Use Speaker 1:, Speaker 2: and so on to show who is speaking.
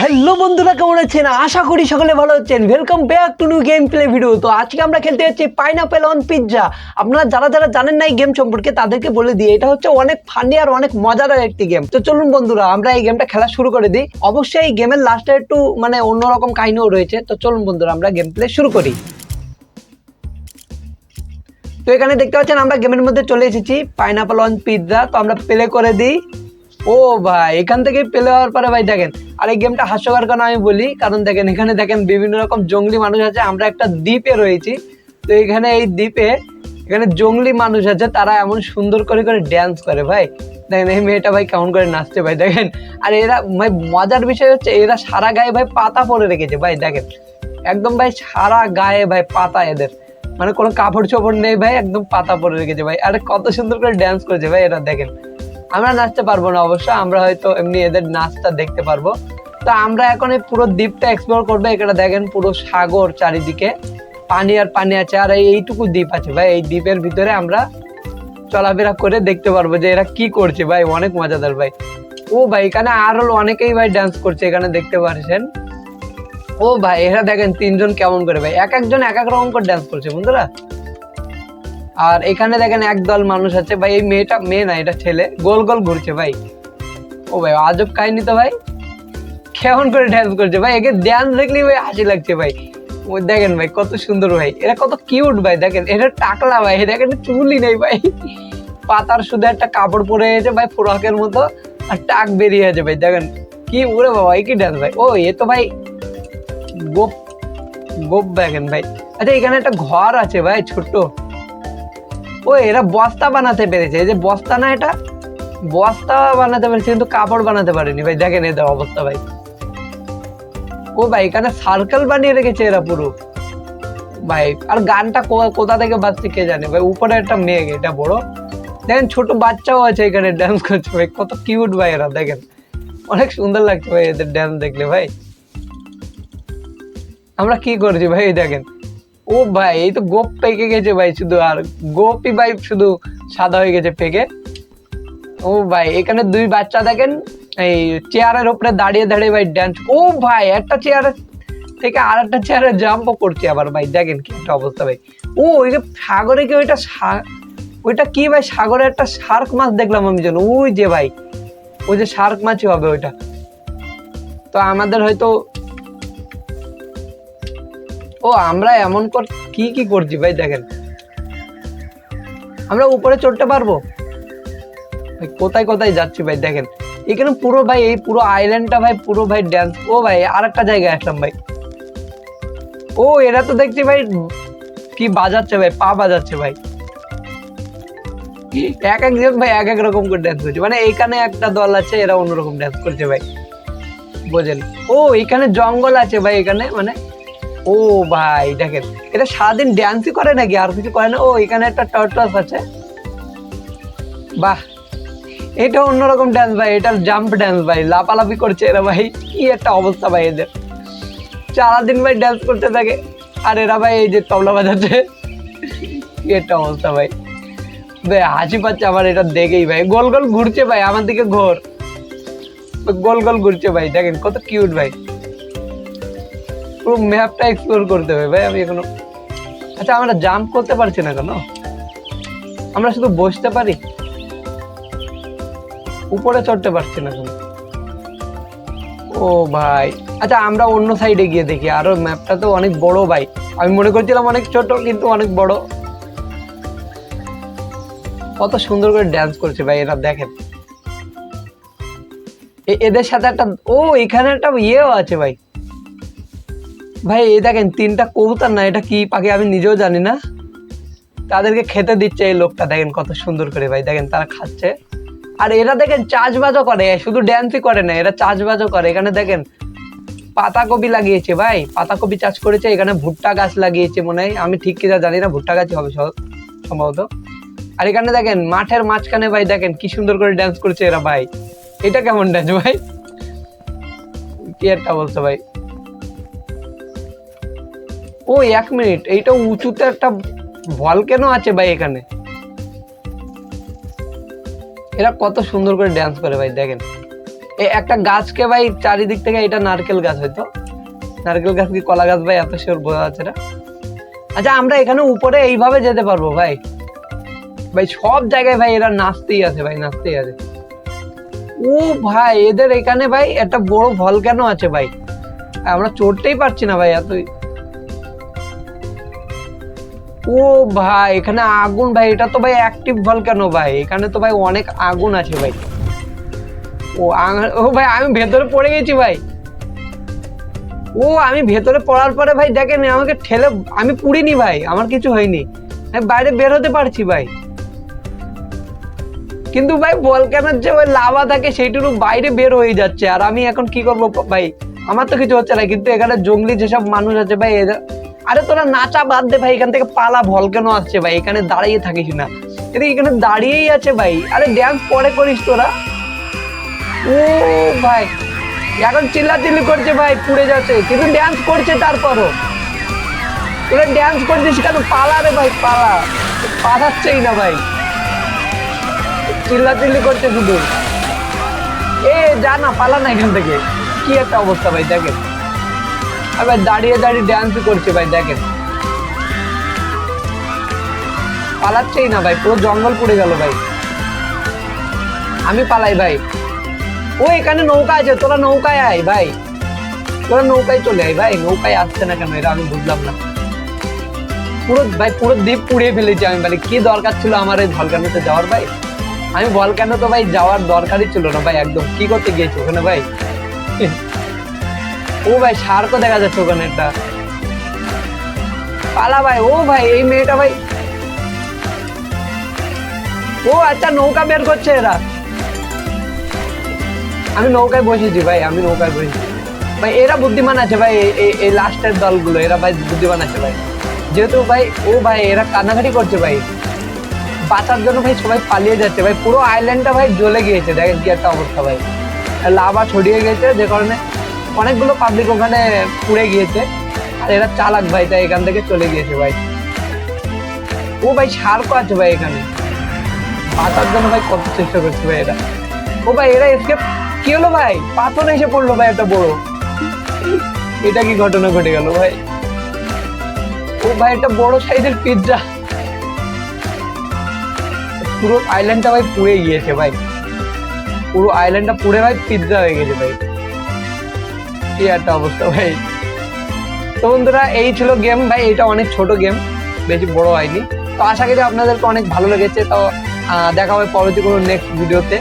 Speaker 1: Hello বন্ধুরা, কেমন আছেন? আশা করি সকলে ভালো আছেন। Welcome back to new game play video তো আজকে আমরা খেলতে যাচ্ছি পাইনাপেল অন পিৎজা আপনারা যারা যারা জানেন না এই গেম সম্পর্কে, তাদেরকে বলে দিই, এটা হচ্ছে অনেক ফানি আর অনেক মজাদার একটি গেম তো চলুন বন্ধুরা, আমরা এই গেমটা খেলা শুরু করে দিই। অবশ্যই এই গেমের লাস্টে একটু মানে অন্যরকম কাহিনীও রয়েছে। তো চলুন বন্ধুরা, আমরা গেম প্লে শুরু করি। তো এখানে দেখতে পাচ্ছেন, আমরা গেমের মধ্যে চলে এসেছি পাইনাপেল অন পিৎজা তো আমরা প্লে করে দিই। ও ভাই, এখান থেকে পেলে হওয়ার পরে ভাই দেখেন, আর এই গেমটা হাস্যকর কেন আমি বলি? কারণ দেখেন, এখানে দেখেন বিভিন্ন রকম জঙ্গলি মানুষ আছে, আমরা একটা দ্বীপে রয়েছি। তো এখানে এই দ্বীপে, এখানে জঙ্গলি মানুষ আছে, তারা এমন সুন্দর করে করে ড্যান্স করে ভাই। দেখেন, এই মেয়েটা ভাই কেমন করে নাচছে ভাই, দেখেন। আর এরা, ভাই, মজার বিষয় হচ্ছে, এরা সারা গায়ে ভাই পাতা পরে রেখেছে ভাই, দেখেন। একদম ভাই সারা গায়ে ভাই পাতা এদের। মানে কোনো কাপড় চোপড় নেই ভাই, একদম পাতা পরে রেখেছে ভাই। আরে কত সুন্দর করে ড্যান্স করেছে ভাই এরা, দেখেন। আমরা নাচতে পারব না অবশ্য, আমরা হয়তো এমনি এদের নাচটা দেখতে পারব। তো আমরা এখন এই পুরো দ্বীপটা এক্সপ্লোর করব, এখানে দেখেন পুরো সাগর চারিদিকে, পানি আর পানি আছে, আর এই- এইটুকু দ্বীপ আছে ভাই, এই দ্বীপের ভিতরে আমরা চলাফেরা করে দেখতে পারব যে এরা কি করছে ভাই, অনেক মজাদার ভাই। ও ভাই, এখানে আরও অনেকেই ভাই ডান্স করছে, এখানে দেখতে পারছেন। ও ভাই, এরা দেখেন তিনজন কেমন করে ভাই, এক একজন এক এক রকম করে ডান্স করছে বন্ধুরা আর এখানে দেখেন একদল মানুষ আছে। ভাই, এই মেয়েটা মেয়ে না, এটা ছেলে। গোল গোল ঘুরছে, ভাই। ও ভাই, আজব কাহিনী তো, ভাই। কেমন করে ড্যান্স করছে, ভাই। একে ড্যান্স দেখলেই, ভাই, হাসি লাগছে, ভাই। ও দেখেন, ভাই, কত সুন্দর, ভাই। এটা কত কিউট ভাই, দেখেন। এটা টাকলা, ভাই। দেখেন চুলই নেই, ভাই। পাতার শুধু একটা কাপড় পরে গেছে ভাই, ফ্রকের মতো আর টাক বেরিয়ে আছে, ভাই। দেখেন, কি ওরে বাবা কি ড্যান্স ভাই? ও, এ তো, ভাই, গোপ গোপ দেখেন, ভাই। আচ্ছা এখানে একটা ঘর আছে, ভাই, ছোট্ট। ও এরা বস্তা বানাতে পেরেছে। এই যে বস্তা না এটা? বস্তা বানাতে পেরেছে, কিন্তু কাপড় বানাতে পারেনি। ভাই, দেখেন এদের অবস্থা ভাই। ও ভাই, এখানে সার্কেল বানিয়ে রেখেছে এরা পুরো। ভাই, আর গানটা কোথা থেকে বাজছে কে জানে? ভাই, উপরে একটা মেঘ, এটা বড়। দেখেন, ছোট বাচ্চাও আছে এখানে ড্যান্স করছে ভাই। কত কিউট ভাই এরা, দেখেন। অনেক সুন্দর লাগছে ভাই এদের ড্যান্স দেখলে ভাই। আমরা কি করছি ভাই দেখেন। ও ভাই, এই তো গোপ পেকে গেছে ভাই শুধু, আর গোপই ভাই শুধু সাদা হয়ে গেছে পেকে। ও ভাই, এখানে দুই বাচ্চা দেখেন, এই চেয়ারের উপরে দাঁড়িয়ে দাঁড়িয়ে ভাই ড্যান্স ও ভাই, একটা চেয়ারের থেকে আর একটা চেয়ারে জাম্পও করছে আবার ভাই, দেখেন কি একটা অবস্থা ভাই। ও, ওই যে সাগরে কি ওইটা ওইটা কি ভাই, সাগরে একটা শার্ক মাছ দেখলাম আমি যেন, ওই যে ভাই, ওই যে শার্ক মাছই হবে ওইটা। তো আমাদের হয়তো ও, আমরা এমন কর, কি কি করছি ভাই দেখেন। আমরা উপরে চড়তে পারব? কোথায় কোথায় যাচ্ছি ভাই দেখেন। এখানে পুরো ভাই, এই পুরো আইল্যান্ডটা ভাই, পুরো ভাই ড্যান্স ও ভাই আর একটা জায়গায় আসলাম ভাই। ও, এরা তো দেখছি ভাই, কি বাজাচ্ছে ভাই, পা বাজাচ্ছে ভাই। এক একজন ভাই, এক এক রকম করে ড্যান্স করছে। মানে এইখানে একটা দল আছে, এরা অন্যরকম ড্যান্স করছে ভাই। বোঝেন? ও, এখানে জঙ্গল আছে ভাই, এখানে মানে ও ভাই, দেখেন, এটা সারাদিন ড্যান্সই করে নাকি? আর কিছু করে না? ও, এখানে একটা টর্টস আছে। বাহ, এটা অন্যরকম ড্যান্স ভাই এটা জাম্প ড্যান্স ভাই লাপালাপি করছে এরা ভাই, কি একটা অবস্থা ভাই এদের। সারাদিন ভাই ড্যান্স করতে থাকে, আর এরা ভাই এই যে তবলা বাজাচ্ছে। কি একটা অবস্থা ভাই। ভাই, হাসি পাচ্ছে আমার এটা দেখেই ভাই। গোল গোল ঘুরছে ভাই, আমার দিকে ঘোর। গোল গোল ঘুরছে ভাই, দেখেন, কত কিউট ভাই। পুরো ম্যাপটা এক্সপ্লোর করতে হবে ভাই, আমি এখনও আচ্ছা আমরা জাম্প করতে পারছি না কেন? আমরা শুধু বসতে পারি? উপরে চড়তে পারছি না কেন? ও ভাই। আচ্ছা আমরা অন্য সাইডে গিয়ে দেখি। আরও ম্যাপটা তো অনেক বড় ভাই। আমি মনে করছিলাম অনেক ছোট, কিন্তু অনেক বড়। কত সুন্দর করে ড্যান্স করছে ভাই, এরা দেখেন। এদের সাথে একটা ও, এখানে একটা ইয়েও আছে ভাই। ভাই, এই দেখেন, তিনটা কবুতর না, এটা কি পাখি আমি নিজেও জানি না। তাদেরকে খেতে দিচ্ছে এই লোকটা, দেখেন কত সুন্দর করে ভাই, দেখেন তারা খাচ্ছে। আর এরা দেখেন চাষবাজও করে, শুধু ড্যান্সই করে না, এরা চাষবাজও করে। এখানে দেখেন পাতাকপি লাগিয়েছে ভাই, পাতাকপি চাষ করেছে, এখানে ভুট্টা গাছ লাগিয়েছে মনে হয়। আমি ঠিক কিনা জানি না, ভুট্টা গাছই হবে সম্ভবত। আর এখানে দেখেন মাঠের মাঝখানে ভাই, দেখেন কি সুন্দর করে ড্যান্স করছে এরা ভাই। এটা কেমন ড্যান্স ভাই? কি একটা বলছো ভাই? ও, এক মিনিট এইটা উঁচুতে একটা ভলকেনো আছে ভাই এখানে? এরা কত সুন্দর করে ড্যান্স করে ভাই, দেখেন। একটা গাছকে ভাই চারিদিক থেকে এটা নারকেল গাছ, হয়তো? নারকেল গাছ কি কলা গাছ ভাই? এত শিওর বোঝা যাচ্ছে না? আচ্ছা আমরা এখানে উপরে এইভাবে যেতে পারব ভাই। ভাই, সব জায়গায় ভাই এরা নাচতেই আছে ভাই, নাচতেই আছে। ও ভাই, এদের এখানে ভাই একটা বড় ভল কেন আছে ভাই? আমরা চড়তেই পারছি না ভাই, এতই ও ভাই, এখানে আগুন ভাই, এটা তো ভাই অ্যাক্টিভ ভলক্যানো ভাই, এখানে তো ভাই অনেক আগুন আছে ভাই। ও ও ভাই, আমি ভেতরে পড়ে গেছি ভাই। ও, আমি ভেতরে পড়ার পরে ভাই দেখেন, আমাকে ঠেলে, আমি পুড়িনি ভাই, আমার কিছু হয়নি। আমি বাইরে বের হতে পারছি ভাই। কিন্তু ভাই ভলক্যানোর যে ওই লাভা থাকে, সেইটুকু বাইরে বের হয়ে যাচ্ছে, আর আমি এখন কি করব ভাই? আমার তো কিছু হচ্ছে না, কিন্তু এখানে জঙ্গলি যেসব মানুষ আছে ভাই, এরা আরে তোরা নাচা বাদ দে ভাই, এখান থেকে পালা ভলক্যানো আসছে ভাই? এখানে দাঁড়িয়ে থাকিস না। এদের এখানে দাঁড়িয়েই আছে ভাই। আরে ড্যান্স পরে করিস তোরা। ও ভাই, এখন চিল্লাচিল্লি করছে ভাই, পুড়ে যাচ্ছে। কিন্তু ড্যান্স করছে তারপরও। তোরা ড্যান্স করছিস কেন? পালা রে ভাই, পালা। পাঠাচ্ছেই না ভাই। চিল্লাচিল্লি করছে শুধু। এ, যা না, পালা না এখান থেকে। কি একটা অবস্থা ভাই, দেখেন। ভাই দাঁড়িয়ে দাঁড়িয়ে ড্যান্স করছে ভাই, দেখেন। পালাচ্ছেই না ভাই, পুরো জঙ্গল পুড়ে গেল ভাই। আমি পালাই ভাই। ও, এখানে নৌকা আছে, তোরা নৌকায় আয় ভাই। তোরা নৌকায় চলে আয় ভাই, নৌকায় আসছে না কেন, এটা আমি বুঝলাম না। পুরো, ভাই, পুরো দ্বীপ পুড়িয়ে ফেলেছি আমি মানে কি দরকার ছিল আমার এই ভলকানোতে যাওয়ার ভাই? আমি ভলকানো তো ভাই যাওয়ার দরকারই ছিল না ভাই, একদম। কি করতে গিয়েছি ওখানে ভাই? ও ভাই সার্কও দেখা যাচ্ছে ওখানে একটা। পালা ভাই, ও ভাই, এই মেয়েটা ভাই। ও আচ্ছা নৌকা বের করছে এরা। আমি নৌকায় বসেছি ভাই, আমি নৌকায় বসেছি। ভাই, এরা বুদ্ধিমান আছে ভাই এই- লাস্টের দলগুলো, এরা ভাই বুদ্ধিমান আছে ভাই। যেহেতু ভাই, ও ভাই, এরা কান্নাকাটি করছে ভাই। বাঁচার জন্য ভাই সবাই পালিয়ে যাচ্ছে ভাই, পুরো আইল্যান্ডটা ভাই জ্বলে গিয়েছে, দেখেন কি একটা অবস্থা ভাই। লাভা ছড়িয়ে গেছে, যে কারণে অনেকগুলো পাবলিক ওখানে পুড়ে গিয়েছে। আর এরা চালাক ভাই, তাই এখান থেকে চলে গিয়েছে ভাই। ও ভাই সার্কও আছে ভাই এখানে। বাঁচার জন্য ভাই কত চেষ্টা করছে ভাই এরা। ও ভাই, এরা এসকেপ কি হলো ভাই? পাথর এসে পড়ল ভাই একটা বড়। এটা কি ঘটনা ঘটে গেল ভাই? ও ভাই, একটা বড় সাইজের পিৎজা পুরো আইল্যান্ডটা ভাই পুড়ে গিয়েছে ভাই। পুরো আইল্যান্ডটা পুড়ে ভাই পিৎজা হয়ে গেছে ভাই। কি একটা অবস্থা ভাই। তো বন্ধুরা, এই ছিল গেম ভাই, এটা অনেক ছোট গেম বেশি বড় হয়নি। তো আশা করি আপনাদেরকে অনেক ভালো লেগেছে। তো দেখা হবে পরবর্তী কোনো নেক্সট ভিডিওতে